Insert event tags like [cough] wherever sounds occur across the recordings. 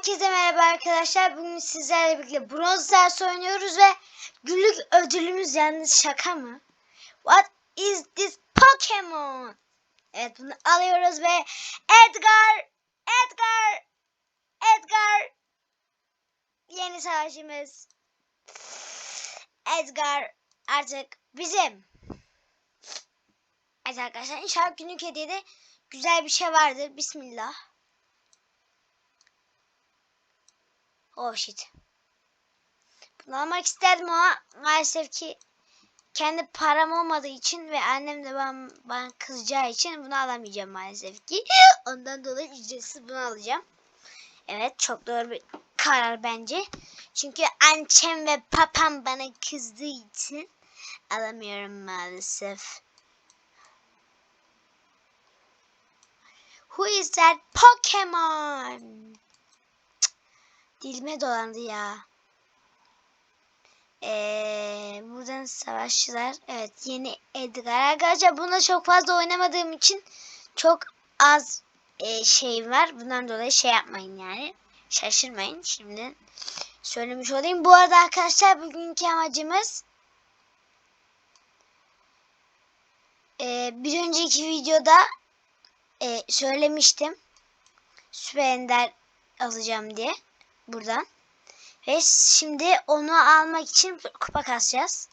Herkese merhaba arkadaşlar. Bugün sizlerle birlikte Bronze Stars oynuyoruz ve günlük ödülümüz yalnız şaka mı? What is this Pokemon? Evet bunu alıyoruz ve Edgar, Edgar, Edgar yeni savaşçımız. Edgar artık bizim. Evet arkadaşlar inşallah günlük hediyede güzel bir şey vardır. Bismillah. Oh shit. Bunu almak isterdim ama maalesef ki kendi param olmadığı için ve annem de bana, bana kızacağı için bunu alamayacağım maalesef ki. [laughs] Ondan dolayı ücretsiz bunu alacağım. Evet çok doğru bir karar bence. Çünkü annem ve papam bana kızdığı için alamıyorum maalesef. Who is that Pokemon? Dilime dolandı ya. Ee, buradan savaşçılar. Evet yeni Edgar. Arkadaşlar buna çok fazla oynamadığım için çok az e, şey var. Bundan dolayı şey yapmayın yani. Şaşırmayın. Şimdi söylemiş olayım. Bu arada arkadaşlar bugünkü amacımız e, bir önceki videoda e, söylemiştim. Süper Ender alacağım diye buradan. Ve şimdi onu almak için kupa kasacağız.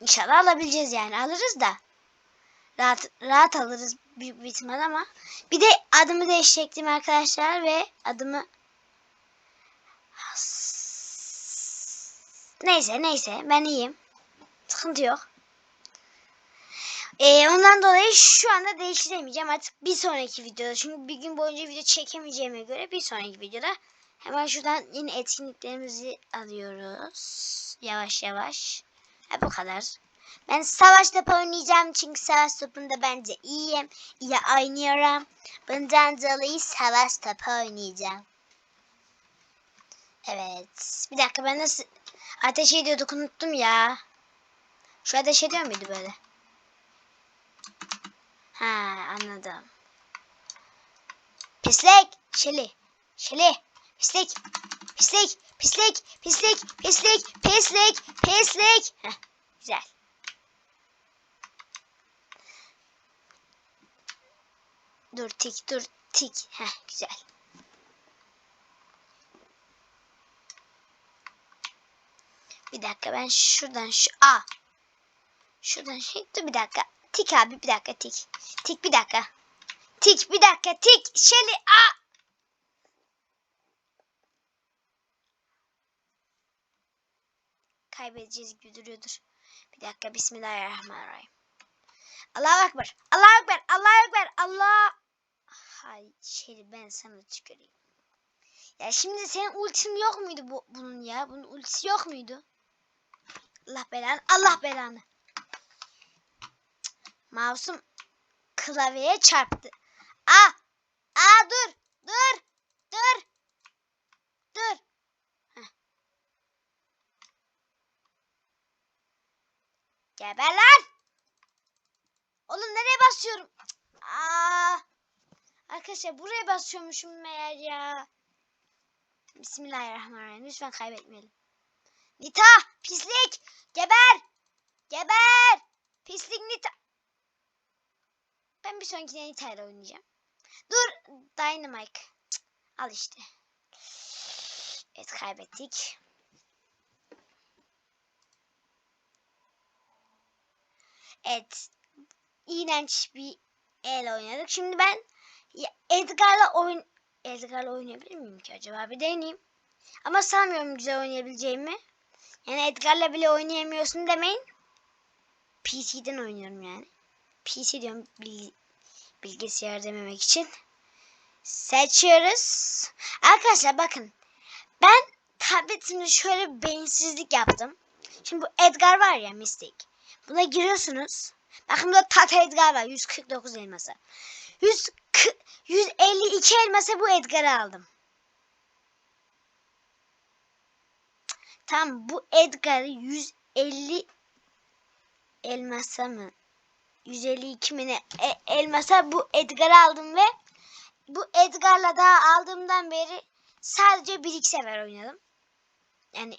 İnşallah alabileceğiz yani. Alırız da. Rahat, rahat alırız büyük bir ihtimal ama. Bir de adımı değiştirecektim arkadaşlar ve adımı Neyse neyse ben iyiyim. Sıkıntı yok. Ee, ondan dolayı şu anda değiştiremeyeceğim artık bir sonraki videoda. Çünkü bir gün boyunca video çekemeyeceğime göre bir sonraki videoda hemen şuradan yine etkinliklerimizi alıyoruz. Yavaş yavaş. Ha, bu kadar. Ben savaş topu oynayacağım çünkü savaş topunda bence iyiyim. İyi oynuyorum. Bundan dolayı savaş topu oynayacağım. Evet. Bir dakika ben nasıl ateş ediyorduk unuttum ya. Şu ateş ediyor muydu böyle? Ha anladım. Pislik. Şeli. Şeli. Pislik. Pislik. Pislik. Pislik. Pislik. Pislik. Pislik. Heh, güzel. Dur tik dur tik. Heh, güzel. Bir dakika ben şuradan şu a. Şuradan şey dur bir dakika. Tik abi bir dakika tik. Tik bir dakika. Tik bir dakika tik. Şeli a. Kaybedeceğiz gibi. Bir dakika Bismillahirrahmanirrahim. Allahu Ekber. Allahu Ekber. Allahu Ekber. Allah. Hay Şeli ben sana tüküreyim. Ya şimdi senin ultin yok muydu bu, bunun ya? Bunun ultisi yok muydu? Allah belanı. Allah belanı. Mouse'um klavyeye çarptı. Aa! Aa dur! Dur! Dur! Dur! Geber lan! Oğlum nereye basıyorum? Aa! Arkadaşlar buraya basıyormuşum meğer ya. Bismillahirrahmanirrahim. Lütfen kaybetmeyelim. Nita! Pislik! Geber! Geber! Pislik Nita! Ben bir sonraki Nita ile oynayacağım. Dur! Dynamite. Cık, Al işte. Evet kaybettik. Evet. İğrenç bir el oynadık. Şimdi ben Edgar'la oyun Edgar'la oynayabilir miyim ki acaba? Bir deneyeyim. Ama sanmıyorum güzel oynayabileceğimi. Yani Edgar'la bile oynayamıyorsun demeyin. PC'den oynuyorum yani. PC diyorum bil- bilgisayar dememek için. Seçiyoruz. Arkadaşlar bakın. Ben tabletimde şöyle bir beyinsizlik yaptım. Şimdi bu Edgar var ya Mystic. Buna giriyorsunuz. Bakın burada Tata Edgar var. 149 elması. 100, 152 elması bu Edgar'ı aldım. Tam bu Edgar'ı 150 elmasa mı? 152 mi ne? E, elmasa bu Edgar'ı aldım ve bu Edgar'la daha aldığımdan beri sadece bir iki sefer oynadım. Yani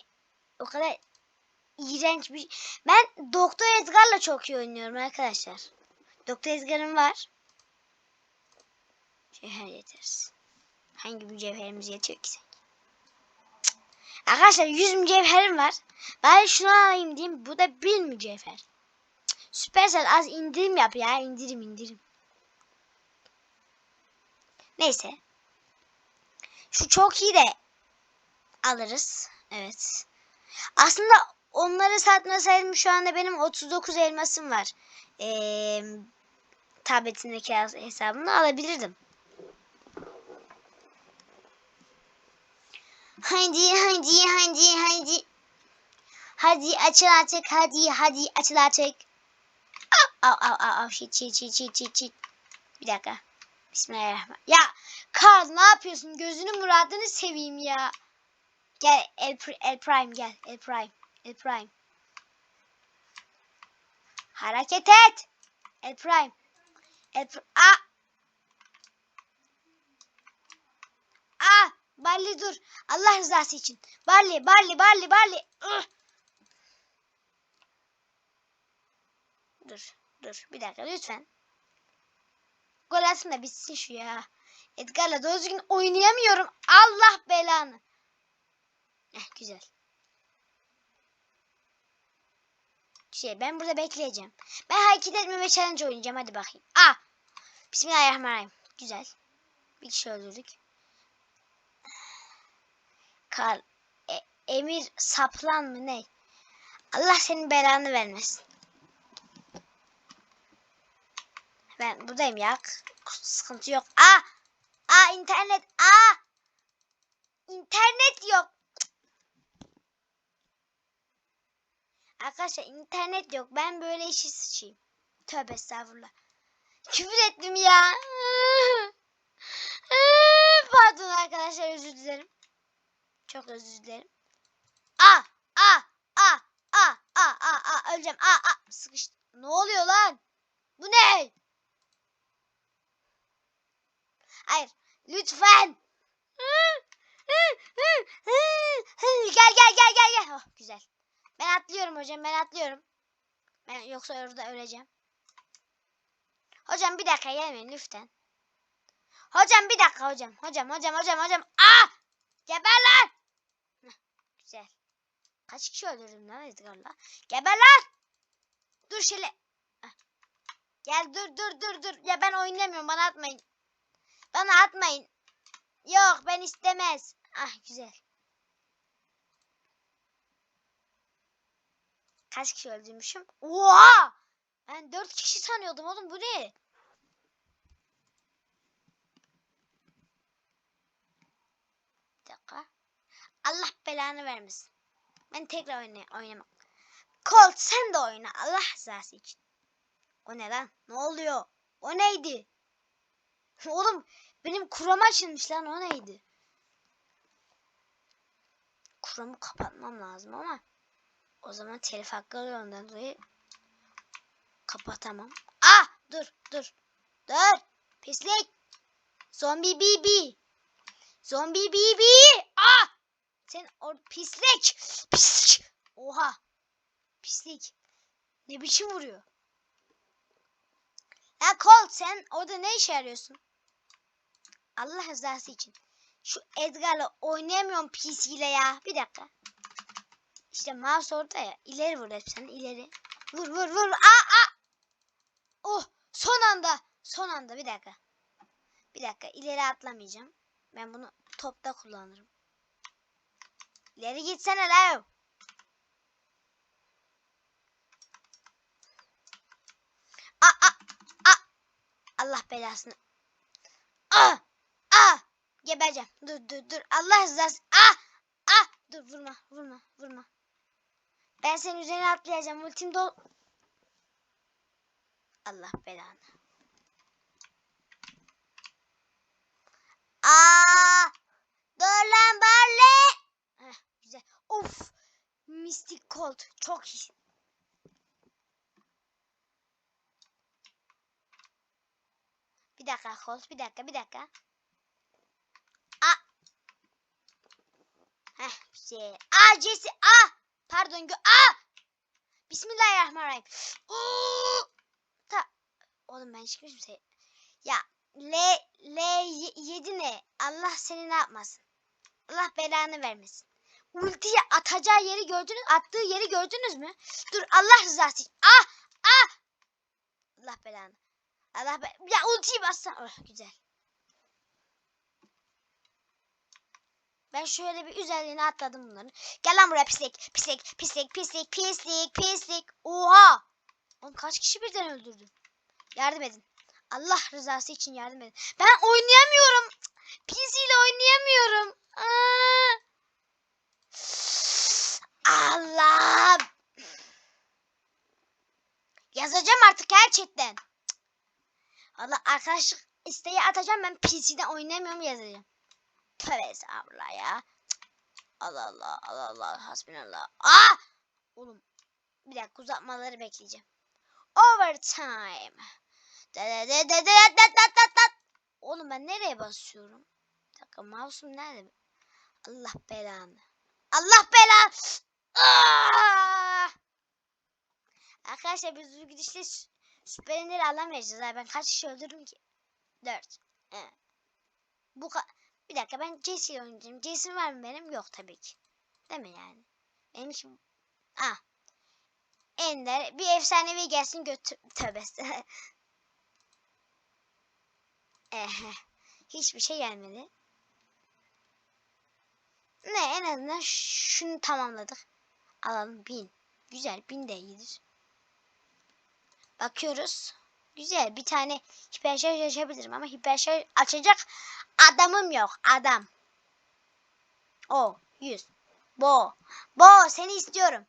o kadar iğrenç bir Ben Doktor Edgar'la çok iyi oynuyorum arkadaşlar. Doktor Edgar'ım var. Cevher yeteriz. Hangi mücevherimiz yetiyor ki sanki? Arkadaşlar 100 mücevherim var. Ben şunu alayım diyeyim. Bu da 1 mücevher. Cık. Süpersel az indirim yap ya. indirim indirim. Neyse. Şu çok iyi de alırız. Evet. Aslında onları satmasaydım şu anda benim 39 elmasım var. Ee, tabletindeki hesabını alabilirdim. Hadi hadi hadi hadi. Hadi açıl artık hadi hadi açıl artık. Au au au au shit shit shit shit shit shit. Bir dakika. Bismillahirrahmanirrahim. Ya Karl ne yapıyorsun? Gözünü muradını seveyim ya. Gel El, El Prime gel. El Prime. El Prime. Hareket et. El Prime. El Prime. Aa. Aa. Barley dur. Allah rızası için. Barley, Barley, Barley, Barley. Dur, dur. Bir dakika lütfen. Gol atsın da bitsin şu ya. Edgar'la doğru düzgün oynayamıyorum. Allah belanı. Heh, güzel. Şey ben burada bekleyeceğim. Ben hareket etmeme challenge oynayacağım. Hadi bakayım. Ah! Bismillahirrahmanirrahim. Güzel. Bir kişi öldürdük. Kar, e, Emir Saplan mı ne? Allah senin belanı vermesin. Ben buradayım ya. Sıkıntı yok. Aa! Aa internet. Aa! İnternet yok. Arkadaşlar internet yok. Ben böyle işi sıçayım. Tövbe estağfurullah. Küfür ettim ya. [laughs] Pardon arkadaşlar özür dilerim. Çok özür dilerim. Ah ah ah ah ah ah ah öleceğim. Ah ah sıkıştım. Ne oluyor lan? Bu ne? Hayır. Lütfen. [laughs] Gel gel gel gel gel. Oh, güzel. Ben atlıyorum hocam. Ben atlıyorum. Ben yoksa orada öleceğim. Hocam bir dakika gelmeyin lütfen. Hocam bir dakika hocam. Hocam hocam hocam hocam. Ah! Geber lan. Güzel. Kaç kişi öldürdüm lan Edgar'la? Geber lan. Dur şöyle. Gel dur dur dur dur. Ya ben oynamıyorum bana atmayın. Bana atmayın. Yok ben istemez. Ah güzel. Kaç kişi öldürmüşüm? Oha! Ben dört kişi sanıyordum oğlum bu ne? Allah belanı vermesin. Ben tekrar oyna oynamak. Colt sen de oyna Allah rızası için. O ne lan? Ne oluyor? O neydi? [laughs] Oğlum benim kuram açılmış lan o neydi? Kuramı kapatmam lazım ama o zaman telif hakkı ondan dolayı. Kapatamam. Ah dur dur. Dur pislik. Zombi bibi zombi bibi ah! Sen or pislik pislik. Oha pislik. Ne biçim vuruyor? Ya Colt sen orada ne işe yarıyorsun? Allah rızası için. Şu Edgar'la oynayamıyorum PC ile ya. Bir dakika. İşte mouse orada ya. İleri vur hep sen ileri. Vur vur vur. Aa aa. Oh son anda. Son anda bir dakika. Bir dakika ileri atlamayacağım. Ben bunu topta kullanırım. İleri gitsene la. Aa, aa, aa. Allah belasını. Ah! Ah! Gebereceğim. Dur dur dur. Allah rızası. Ah! Ah! Dur vurma vurma vurma. Ben senin üzerine atlayacağım. Ultim dol. Allah belanı. Aa! Dur lan Barley. Heh, güzel. Of! Mystic Colt. Çok iyi. Bir dakika Colt. Bir dakika bir dakika. Heh güzel. Aa Jesse. Aa. Pardon. Gö Aa. Bismillahirrahmanirrahim. Ta. Oğlum ben çıkmışım şey. Ya L L 7 ne? Allah seni ne yapmasın? Allah belanı vermesin. Ultiyi atacağı yeri gördünüz, attığı yeri gördünüz mü? Dur Allah rızası için. Ah! Ah! Allah belanı. Allah be ya ultiyi bassan. Oh, güzel. Ben şöyle bir üzerine atladım bunların. Gel lan buraya pislik. Pislik, pislik, pislik, pislik, pislik. Oha! Oğlum kaç kişi birden öldürdüm? Yardım edin. Allah rızası için yardım edin. Ben oynayamıyorum. PC ile oynayamıyorum. Allah! Yazacağım artık gerçekten. Allah arkadaşlık isteği atacağım ben PC'de oynamıyorum yazacağım. Tövbe estağfurullah ya. Allah Allah Allah Allah hasbinallah. Aa! Oğlum bir dakika uzatmaları bekleyeceğim. Overtime. Da da da da da da da da da. Oğlum ben nereye basıyorum? Bir dakika mouse'um nerede? Allah belanı. Allah belanı. Aa! Arkadaşlar biz bu gidişle sü- süper alamayacağız. Ben kaç kişi öldürdüm ki? Dört. Bu ka bir dakika ben Jesse'yi oynayacağım. Jesse var mı benim? Yok tabii ki. Değil mi yani? Benim için... Ah. Ender bir efsanevi gelsin götür... [laughs] Tövbe. [laughs] Ehe. Hiçbir şey gelmedi. Ne en azından şunu tamamladık. Alalım bin. Güzel bin de iyidir. Bakıyoruz. Güzel bir tane hiper açabilirim ama hiper açacak adamım yok. Adam. O 100. Bo. Bo seni istiyorum.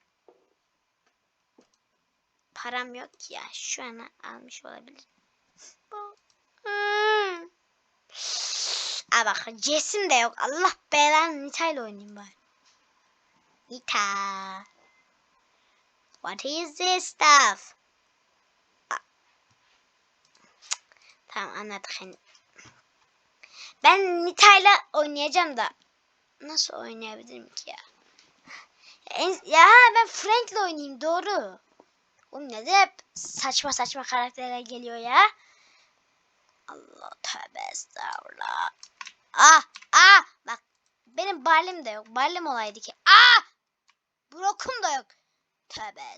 Param yok ya. Şu an almış olabilir. Bo. Hmm. Aa bak Jess'im de yok. Allah belanı Nita ile oynayayım bari. Nita. What is this stuff? Tamam anladık hani. Ben Nita ile oynayacağım da. Nasıl oynayabilirim ki ya? En, ya ben Frank'le oynayayım doğru. Oğlum ne de hep saçma saçma karakterler geliyor ya. Allah tövbe estağfurullah. Ah ah bak benim Barley'm de yok. Barley'm olaydı ki. Ah! Brock'um da yok. Tövbe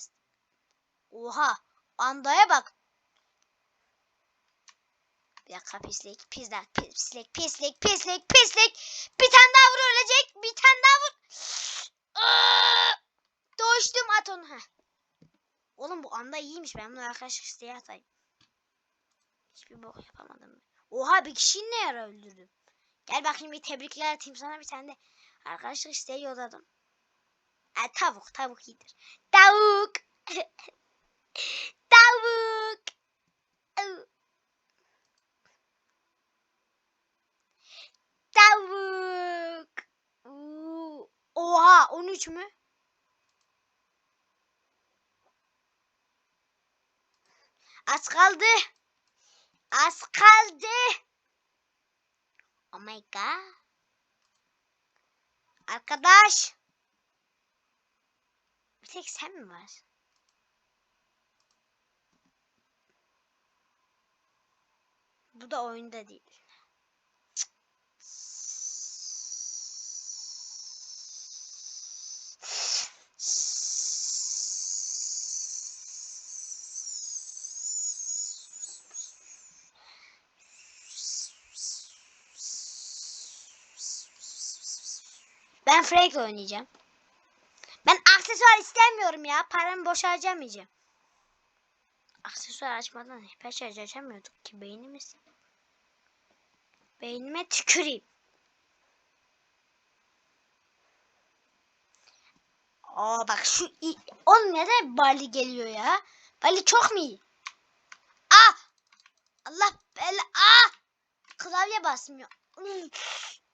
Oha. Andaya bak. Bir dakika pislik, pislik, pislik, pislik, pislik, pislik. Bir tane daha vur ölecek. Bir tane daha vur. Aa! Doştum at onu. Heh. Oğlum bu anda iyiymiş. Ben bunu arkadaşlık isteğe atayım. Hiçbir bok yapamadım. Oha bir kişiyi ne yara öldürdüm. Gel bakayım bir tebrikler atayım sana bir tane de arkadaşlık isteği yolladım. E, tavuk tavuk iyidir. Tavuk. [laughs] tavuk. Au. Tavuk. Oha 13 mü? Az kaldı. Az kaldı. Oh my god. Arkadaş. Bir tek sen mi var? Bu da oyunda değil. Ben Frank'le oynayacağım. Ben aksesuar istemiyorum ya. Paramı boş harcamayacağım. Aksesuar açmadan hiper şarj açamıyorduk ki beynimiz. Beynime tüküreyim. Aa bak şu oğlum neden Bali geliyor ya? Bali çok mu iyi? Ah! Allah bela ah! Klavye basmıyor.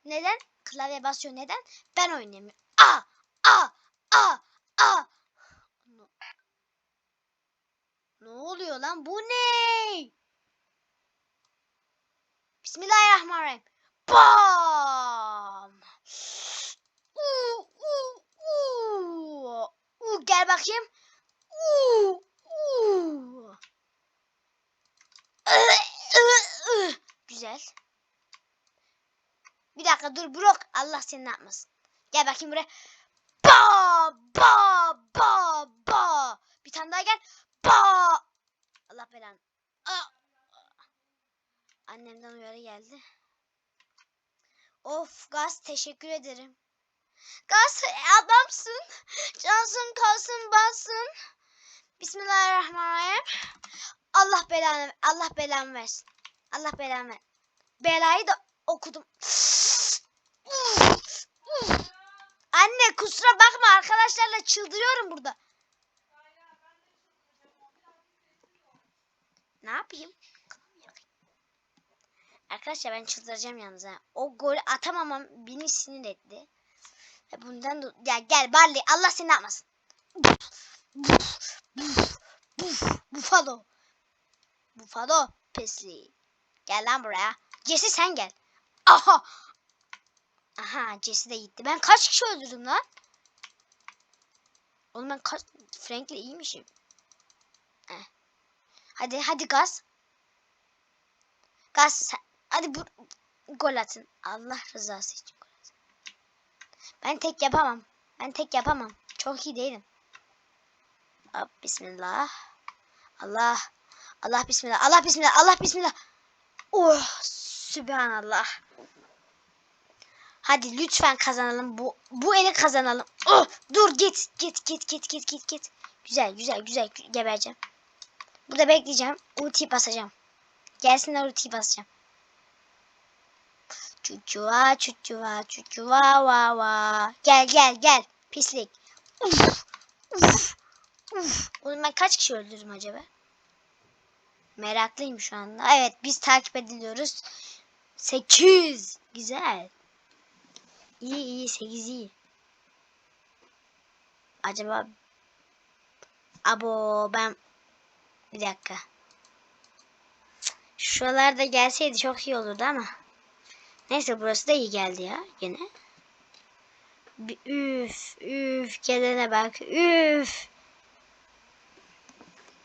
Neden? klavye basıyor. Neden? Ben oynayamıyorum. A! A! A! A! Ne oluyor lan? Bu ne? Bismillahirrahmanirrahim. Bam! Uuu! Uuu! Uuu! Uuu! Gel bakayım. Uuu! Uuu! Güzel. Bir dakika dur Brok. Allah seni ne yapmasın. Gel bakayım buraya. Ba ba ba ba. Bir tane daha gel. Ba. Allah belanı. Annemden uyarı geldi. Of Gaz teşekkür ederim. Gaz adamsın. Cansın kalsın bansın. Bismillahirrahmanirrahim. Allah belanı Allah belanı versin. Allah belanı ver. Belayı da okudum. Anne kusura bakma arkadaşlarla çıldırıyorum burada. Ne yapayım? Arkadaşlar ben çıldıracağım yalnız ha. O golü atamamam beni sinir etti. Ve bundan da... Ya gel Barley Allah seni ne yapmasın. Buffalo. Buffalo pisliği. Gel lan buraya. Jesse sen gel. Aha. Aha Jesse de gitti. Ben kaç kişi öldürdüm lan? Oğlum ben kaç... Frank'le iyiymişim. Heh. Hadi hadi gaz. Gaz. Hadi bu... Gol atın. Allah rızası için gol atın. Ben tek yapamam. Ben tek yapamam. Çok iyi değilim. Hop bismillah. Allah. Allah bismillah. Allah bismillah. Allah bismillah. Oh sübhanallah. Hadi lütfen kazanalım. Bu bu eli kazanalım. Oh, dur git. Git git git git git git. Güzel güzel güzel gebereceğim. Burada bekleyeceğim. Ulti basacağım. Gelsinler ulti basacağım. Çuçuva çuçuva çuçuva va va. Gel gel gel. Pislik. Uf, uf, uf. Oğlum ben kaç kişi öldürdüm acaba? Meraklıyım şu anda. Evet biz takip ediliyoruz. 8. Güzel. İyi iyi 8 iyi. Acaba Abo ben bir dakika. Şuralarda gelseydi çok iyi olurdu ama. Neyse burası da iyi geldi ya yine. Üf üf gelene bak üf.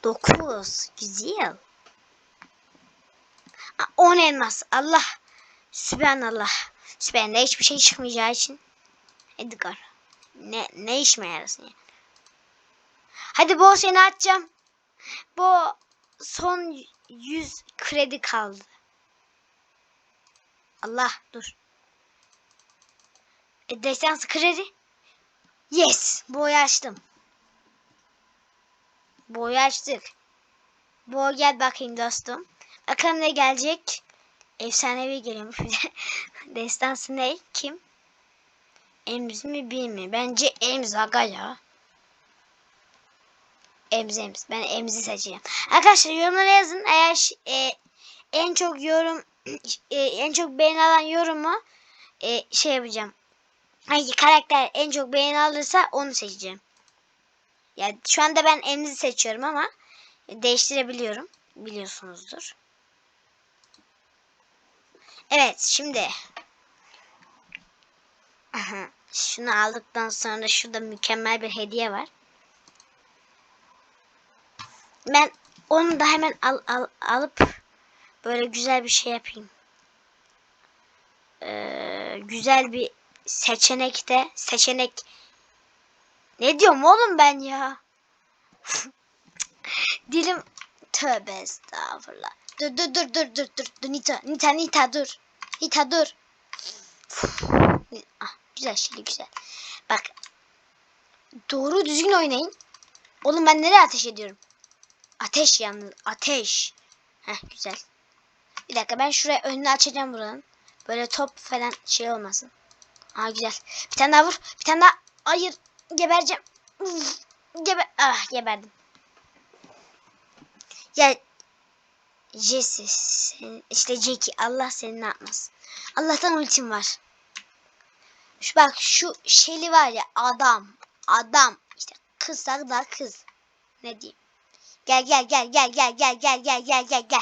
9 güzel. 10 elmas Allah. Sübhanallah. Sübhanallah hiçbir şey çıkmayacağı için. Edgar. Ne, ne işime yarasın ya. Hadi bol seni atacağım. Bu son 100 kredi kaldı. Allah dur. E, destansı kredi. Yes. Boyu açtım. Boyu açtık. Boy gel bakayım dostum. Bakalım ne gelecek. Efsanevi geliyormuş bir de. [laughs] Destansı ne? Kim? Emz mi bil mi? Bence Emz aga ya. Emz Emz. Ben Emz'i seçeceğim. Arkadaşlar yorumlara yazın. Eğer e, en çok yorum [clears throat] e, en çok beğeni alan yorumu e, şey yapacağım. Hangi karakter en çok beğeni alırsa onu seçeceğim. Yani şu anda ben Emz'i seçiyorum ama değiştirebiliyorum. Biliyorsunuzdur. Evet şimdi Aha, şunu aldıktan sonra şurada mükemmel bir hediye var. Ben onu da hemen al, al, alıp böyle güzel bir şey yapayım. Ee, güzel bir seçenekte seçenek ne diyorum oğlum ben ya? [laughs] Dilim tövbe estağfurullah. Dur dur dur dur dur dur dur Nita Nita Nita dur. Nita dur. ah, güzel şimdi güzel. Bak. Doğru düzgün oynayın. Oğlum ben nereye ateş ediyorum? Ateş yalnız. Ateş. Heh güzel. Bir dakika ben şuraya önünü açacağım buranın. Böyle top falan şey olmasın. Aa güzel. Bir tane daha vur. Bir tane daha. Hayır. Gebereceğim. Geber. Ah geberdim. Ya Jesse sen, işte Jackie Allah seni ne yapmasın. Allah'tan ultim var. Şu bak şu Shelly var ya adam. Adam. İşte kızsak da kız. Ne diyeyim. Gel gel gel gel gel gel gel gel gel gel gel.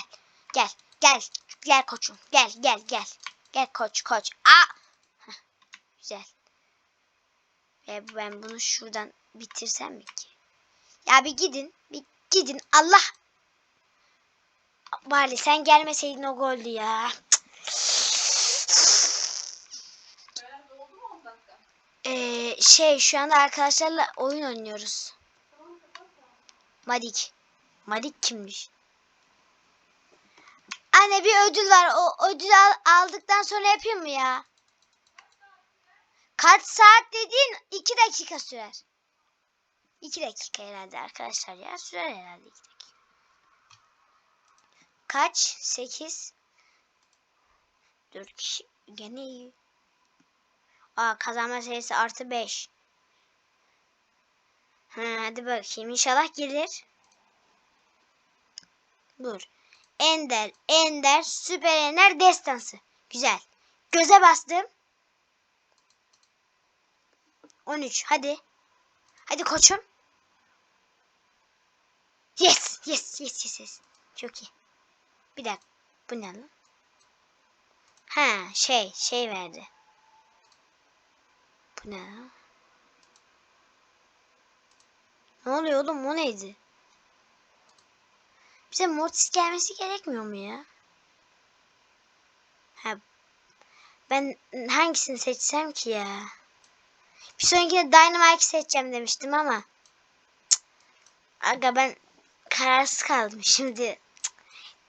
Gel gel gel koçum. Gel gel gel. Gel koç koç. Aa! Heh, güzel. Ve ben bunu şuradan bitirsem mi ki? Ya bir gidin. Bir gidin. Allah. Bari sen gelmeseydin o goldü ya. Beyler doldu mu 10 dakika? Ee, şey şu anda arkadaşlarla oyun oynuyoruz. Madik. Madik kimmiş? Anne bir ödül var. O ödül al- aldıktan sonra yapayım mı ya? Kaç saat dediğin 2 dakika sürer. 2 dakika herhalde arkadaşlar ya. Sürer herhalde 2 dakika. Kaç? 8. 4 kişi. Gene iyi. Aa kazanma sayısı artı 5. Ha, hadi bakayım inşallah gelir. Dur. Ender, Ender, Süper Ender destansı. Güzel. Göze bastım. 13 hadi. Hadi koçum. Yes, yes, yes, yes, yes. Çok iyi. Bir dakika. Bu ne lan? Ha, şey, şey verdi. Bu ne lan? Ne oluyor oğlum? O neydi? Bize Mortis gelmesi gerekmiyor mu ya? Ha, ben hangisini seçsem ki ya? Bir sonrakinde Dynamite seçeceğim demiştim ama. Cık. Aga ben kararsız kaldım [laughs] şimdi.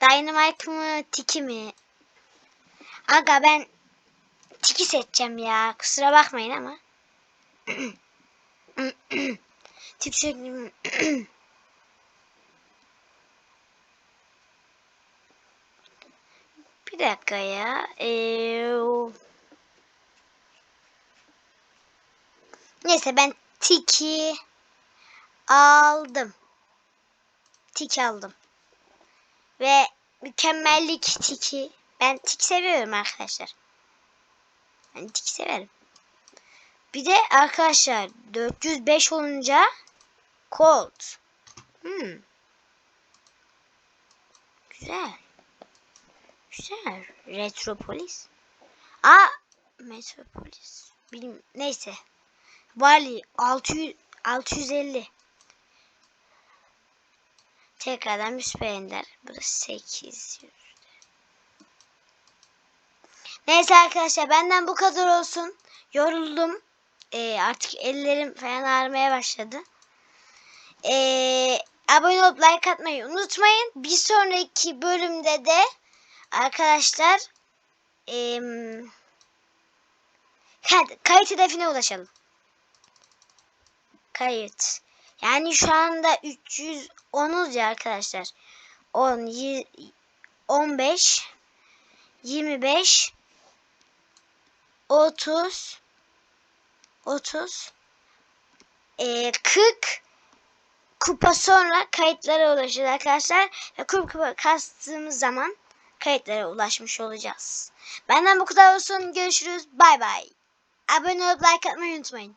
Dynamite mı Tiki mi? Aga ben Tiki seçeceğim ya. Kusura bakmayın ama. [clears throat] Tiki seçeceğim. [clears throat] Bir dakika ya. Ee, Neyse ben tiki aldım. Tiki aldım. Ve mükemmellik tiki. Ben tiki seviyorum arkadaşlar. Ben tiki severim. Bir de arkadaşlar 405 olunca Colt. Hmm. Güzel. Güzel. Retropolis. Aa, Metropolis. Bilim neyse. Bali 600 650. Tekrardan bir süper ender. Burası 800. Neyse arkadaşlar benden bu kadar olsun. Yoruldum. Ee, artık ellerim falan ağrımaya başladı. Ee, abone olup like atmayı unutmayın. Bir sonraki bölümde de arkadaşlar hadi, kayıt hedefine ulaşalım. Kayıt. Yani şu anda 310'uz ya arkadaşlar. 10, yi- 15, 25, 30, 30, e, 40 kupa sonra kayıtlara ulaşacağız arkadaşlar. Ve kupa kastığımız zaman kayıtlara ulaşmış olacağız. Benden bu kadar olsun. Görüşürüz. Bay bay. Abone olup like atmayı unutmayın.